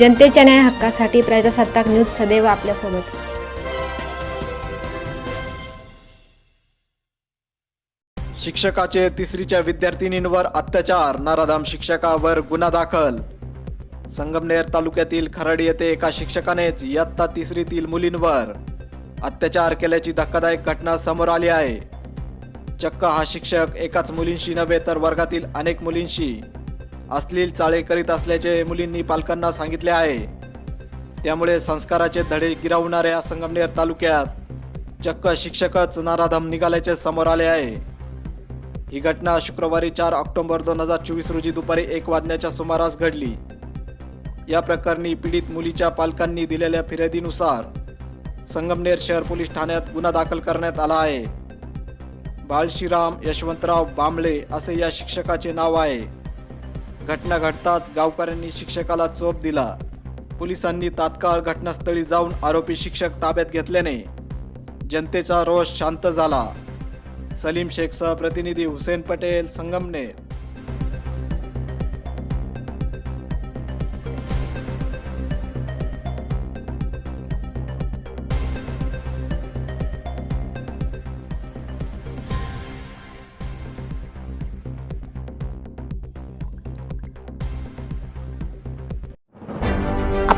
जनतेच्या न्याय हक्कासाठी प्रजासत्ताक न्यूज सदैव आपल्यासोबत. शिक्षकाचे तिसरीच्या विद्यार्थिनींवर अत्याचार नराधाम शिक्षकावर गुन्हा दाखल. संगमनेर तालुक्यातील खराडी येथे एका शिक्षकानेच इयत्ता तिसरीतील मुलींवर अत्याचार केल्याची धक्कादायक घटना समोर आली आहे. चक्क हा शिक्षक एकाच मुलींशी नव्हे तर वर्गातील अनेक मुलींशी अश्लील चाळे करीत असल्याचे मुलींनी पालकांना सांगितले आहे. त्यामुळे संस्काराचे धडे गिरवणाऱ्या संगमनेर तालुक्यात चक्क शिक्षकच नाराधम निघाल्याचे समोर आले आहे. ही घटना शुक्रवारी चार ऑक्टोबर दोन हजार चोवीस रोजी दुपारी एक वाजण्याच्या सुमारास घडली. या प्रकरणी पीडित मुलीच्या पालकांनी दिलेल्या फिर्यादीनुसार संगमनेर शहर पोलीस ठाण्यात गुन्हा दाखल करण्यात आला आहे. बाळशीराम यशवंतराव बांबळे असे या शिक्षकाचे नाव आहे. घटना घडताच गावकऱ्यांनी शिक्षकाला चोप दिला. पोलिसांनी तात्काळ घटनास्थळी जाऊन आरोपी शिक्षक ताब्यात घेतल्याने जनतेचा रोष शांत झाला. सलीम शेखसह प्रतिनिधी हुसेन पटेल संगमनेर.